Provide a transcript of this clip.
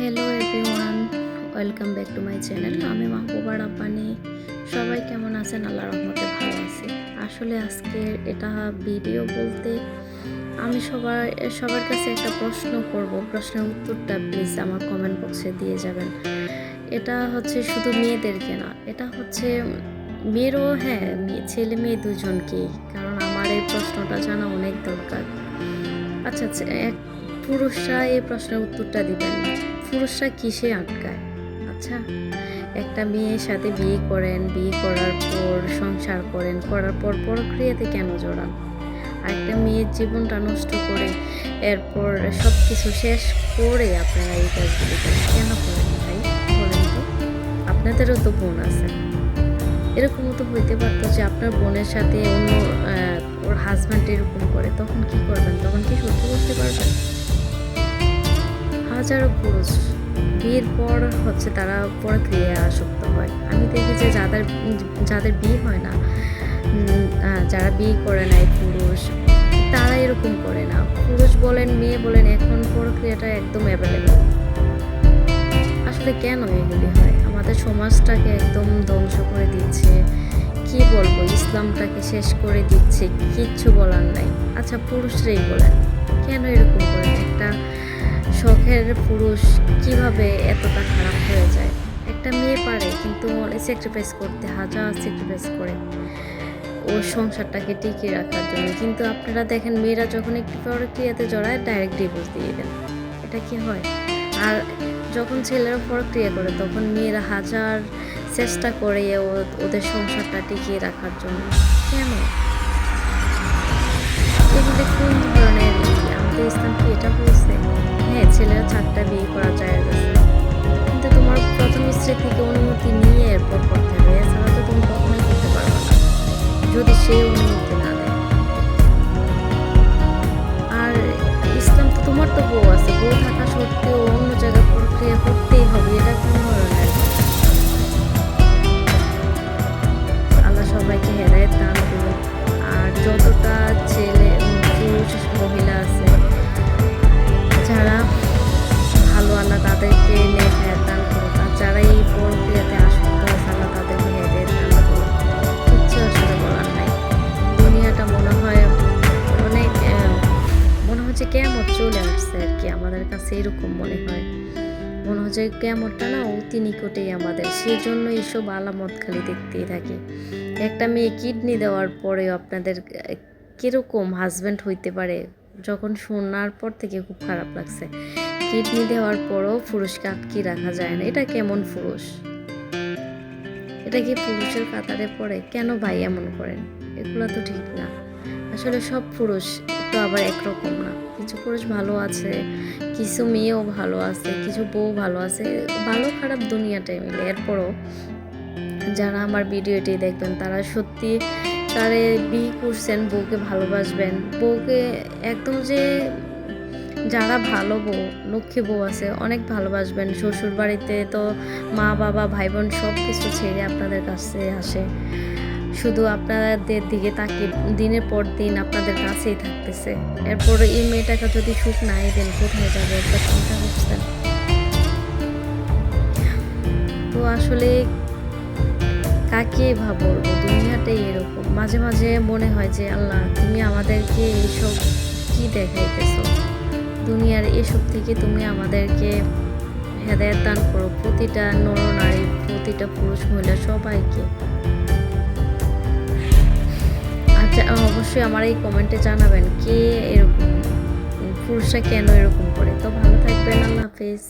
Hello everyone welcome back to my channel আমি মাহবুবা রাব্বানি সবাই কেমন আছেন? আল্লাহ রহমতে ভালো আছে। আসলে আজকে এটা ভিডিও বলতে আমি সবার সবার কাছে একটা প্রশ্ন করব। প্রশ্নের উত্তরটা প্লিজ আমার কমেন্ট বক্সে দিয়ে যাবেন। এটা হচ্ছে শুধু মেয়েদেরকে না এটা হচ্ছে মেয়েরও হ্যাঁ ছেলে মেয়ে দুজনকেই। কারণ আমার এই প্রশ্নটা জানা অনেক দরকার। আচ্ছা আচ্ছা এক পুরুষরা এই প্রশ্নের উত্তরটা দিবেন। পুরুষরা কিসে আটকায়? আচ্ছা একটা মেয়ের সাথে বিয়ে করেন, বিয়ে করার পর সংসার করেন, করার পর প্রক্রিয়াতে কেন জড়ান? একটা মেয়ের জীবনটা নষ্ট করে এরপর সব কিছু শেষ করে আপনারা এই কাজগুলি কেন করেন ভাই? বলেন তো। আপনাদেরও তো বোন আছে। এরকমও তো হইতে পারতো যে আপনার বোনের সাথে অন্য ওর হাজব্যান্ড এরকম করে, তখন কি হাজারো পুরুষ বিয়ের পর হচ্ছে তারা প্রক্রিয়া আসক্ত হয়। আমি দেখি যে যাদের যাদের বিয়ে হয় না যারা বিয়ে করে নাই পুরুষ, তারা এরকম করে না। পুরুষ বলেন, মেয়ে বলেন, এখন প্রক্রিয়াটা একদম অ্যাভেলেবেল আসলে কেন এগুলি হয়? আমাদের সমাজটাকে একদম ধ্বংস করে দিচ্ছে। কি বলব? ইসলামটাকে শেষ করে দিচ্ছে। কিচ্ছু বলার নাই। আচ্ছা পুরুষরাই বলেন, কেন এরকম করেন একটা পুরুষ কীভাবে এতটা খারাপ হয়ে যায়? একটা মেয়ে পারে, কিন্তু স্যাক্রিফাইস করতে, হাজার স্যাক্রিফাইস করে। ওর সংসারটাকে টিকিয়ে রাখার জন্য। কিন্তু আপনারা দেখেন, মেয়েরা যখন একটু প্রক্রিয়াতে জড়ায় ডাইরেক্ট ডিভোর্স দিয়ে দেন। এটা কি হয়? আর যখন ছেলেরা প্রক্রিয়া করে, তখন মেয়েরা হাজার চেষ্টা করে ও- ওদের সংসারটা টিকিয়ে রাখার জন্য। কেন? এগুলি কোন ধরনের ইসলাম কি এটা বলছে হ্যাঁ ছেলেরা চারটা বিয়ে করা যায় গেছে কিন্তু তোমার প্রথম স্ত্রী থেকে অনুমতি নিয়ে এরপর করতে হবে। এছাড়া তো তুমি কখনোই করতে পারবে না, যদি সে অনুমতি না দেয়। আর ইসলাম তো তোমার তো বউ আছে। বউ থাকা সত্ত্বেও আমাদের কাছে এরকম মনে হয়। মনে হচ্ছে কেমনটা না অতি নিকটেই আমাদের। সেই জন্য এইসব আলামত খালি দেখতেই থাকি। একটা মেয়ে কিডনি দেওয়ার পরেও আপনাদের কীরকম হাজব্যান্ড হইতে পারে? যখন শোনার পর থেকে খুব খারাপ লাগছে। কিডনি দেওয়ার পরও পুরুষকে আটকে রাখা যায় না। এটা কেমন পুরুষ? এটা কি পুরুষের কাতারে পড়ে? কেন ভাই এমন করেন? এগুলো তো ঠিক না। আসলে সব পুরুষ তো আবার একরকম না। পুরুষ ভালো আছে, কিছু মেয়েও ভালো আছে, কিছু বউ ভালো আছে, ভালো খারাপ দুনিয়াটাই মিলে। এরপরও যারা আমার ভিডিওটি দেখবেন, তারা সত্যি তারে বিয়ে করছেন, বউকে ভালোবাসবেন। বউকে একদম যে যারা ভালো বউ, লক্ষ্মী বউ আছে, অনেক ভালোবাসবেন। শ্বশুর বাড়িতে তো মা, বাবা, ভাই, বোন সব কিছু ছেড়ে আপনাদের কাছে আসে। শুধু আপনাদের দিকে তাকে দিনের পর দিন আপনাদের কাছেই থাকতেছে। এরপর এই মেয়েটাকে যদি সুখ নাই দেন, কোথায় যাবে? একটা চিন্তা করছেন? তো আসলে কাকে ভাব বলব? দুনিয়াটাই এরকম। মাঝে মাঝে মনে হয় যে, আল্লাহ, তুমি আমাদেরকে এইসব কি দেখাইতেছো? দুনিয়ার এসব থেকে তুমি আমাদেরকে হেদায়ত দান করো। প্রতিটা নরনারী, প্রতিটা পুরুষ মহিলা সবাইকে। অবশ্যই আমার এই কমেন্টে জানাবেন কে এরকম, পুরুষরা কেন এরকম করে। তো ভালো থাকবেন, আল্লাহ হাফিজ।